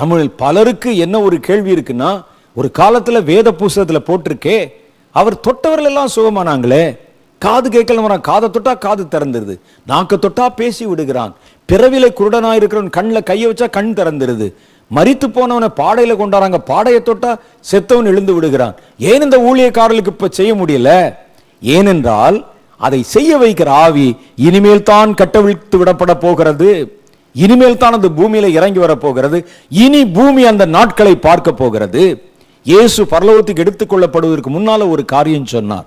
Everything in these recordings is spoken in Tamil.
நம்மளில் பலருக்கு என்ன ஒரு கேள்வி இருக்குன்னா ஒரு காலத்துல வேத புஸ்தகத்துல போட்டிருக்கே அவர் தொட்டவர்கள் எல்லாம் சுகமானாங்களே காது கேட்கல காதை தொட்டா காது திறந்துருது. நாக்க தொட்டா பேசி விடுகிறான். பிறவிலை குருடனாக இருக்கிறவன் கண்ணில் கையை வச்சா கண் திறந்துருது. மறித்து போனவனை பாடையில கொண்டாடுறாங்க பாடையை தொட்டா செத்தவன் எழுந்து விடுகிறான். ஏன் இந்த ஊழியக்காரர்களுக்கு இப்போ செய்ய முடியல? ஏனென்றால் அதை செய்ய வைக்கிற ஆவி இனிமேல் தான் கட்டவிழ்த்து விடப்பட போகிறது. இனிமேல் தான் அந்த பூமியில இறங்கி வரப்போகிறது இனி பூமி அந்த நாட்களை பார்க்க போகிறது. இயேசு பரலோகத்துக்கு எடுத்துக்கொள்ளப்படுவதற்கு முன்னால ஒரு காரியம் சொன்னார்.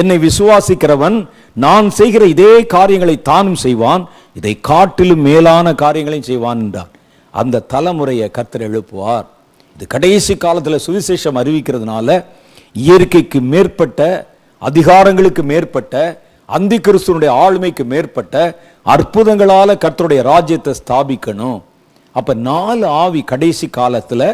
என்னை விசுவாசிக்கிறவன் நான் செய்கிற இதே காரியங்களை தானும் செய்வான் இதை காட்டிலும் மேலான காரியங்களையும் செய்வான் என்றார். அந்த தலைமுறையை கர்த்தர் எழுப்புவார். இது கடைசி காலத்தில் சுவிசேஷம் அறிவிக்கிறதுனால இயற்கைக்கு மேற்பட்ட அதிகாரங்களுக்கு மேற்பட்ட அந்தி கிறிஸ்துவனுடைய ஆளுமைக்கு மேற்பட்ட அற்புதங்களால் கர்த்தருடைய ராஜ்யத்தை ஸ்தாபிக்கணும். அப்போ நாலு ஆவி கடைசி காலத்தில்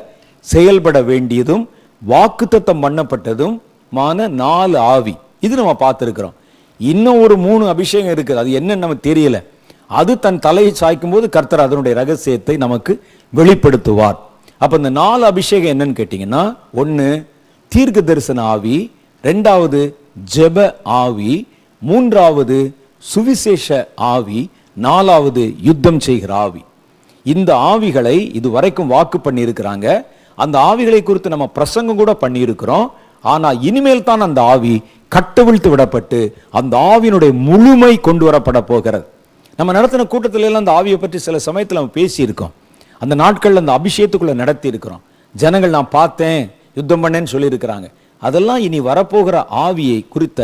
செயல்பட வேண்டியதும் வாக்குத்தத்தம் பண்ணப்பட்டதும் மான நாலு ஆவி. இது நம்ம பார்த்துருக்குறோம். இன்னும் ஒரு மூணு அபிஷேகம் இருக்குது. அது என்னன்னு நமக்கு தெரியல. அது தன் தலையை சாய்க்கும் போது கர்த்தர் அதனுடைய ரகசியத்தை நமக்கு வெளிப்படுத்துவார். அப்போ இந்த நாலு அபிஷேகம் என்னன்னு கேட்டிங்கன்னா ஒன்று தீர்க்க தரிசன ஆவி ரெண்டாவது ஜெப ஆவி மூன்றாவது சுவிசேஷ ஆவி நாலாவது யுத்தம் செய்கிற ஆவி. இந்த ஆவிகளை இது வரைக்கும் வாக்கு பண்ணியிருக்கிறாங்க. அந்த ஆவிகளை குறித்து நம்ம பிரசங்கம் கூட பண்ணியிருக்கிறோம். ஆனால் இனிமேல் தான் அந்த ஆவி கட்டவிழ்த்து விடப்பட்டு அந்த ஆவியினுடைய முழுமை கொண்டு வரப்பட போகிறது. நம்ம நடத்தின கூட்டத்தில எல்லாம் அந்த ஆவியை பற்றி சில சமயத்தில் நம்ம பேசியிருக்கோம். அந்த நாட்களில் அந்த அபிஷேகத்துக்குள்ளே நடத்தி இருக்கிறோம் ஜனங்கள் நான் பார்த்தேன் யுத்தம் பண்ணேன்னு சொல்லியிருக்கிறாங்க. அதெல்லாம் இனி வரப்போகிற ஆவியை குறித்த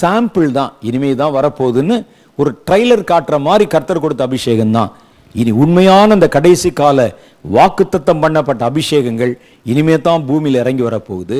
சாம்பிள் தான். இனிமே தான் வரப்போகுதுன்னு ஒரு ட்ரைலர் காட்டுற மாதிரி கர்த்தர் கொடுத்த அபிஷேகம் தான். இனி உண்மையான அந்த கடைசி கால வாக்குத்தத்தம் பண்ணப்பட்ட அபிஷேகங்கள் இனிமே தான் பூமியில் இறங்கி வரப்போகுது.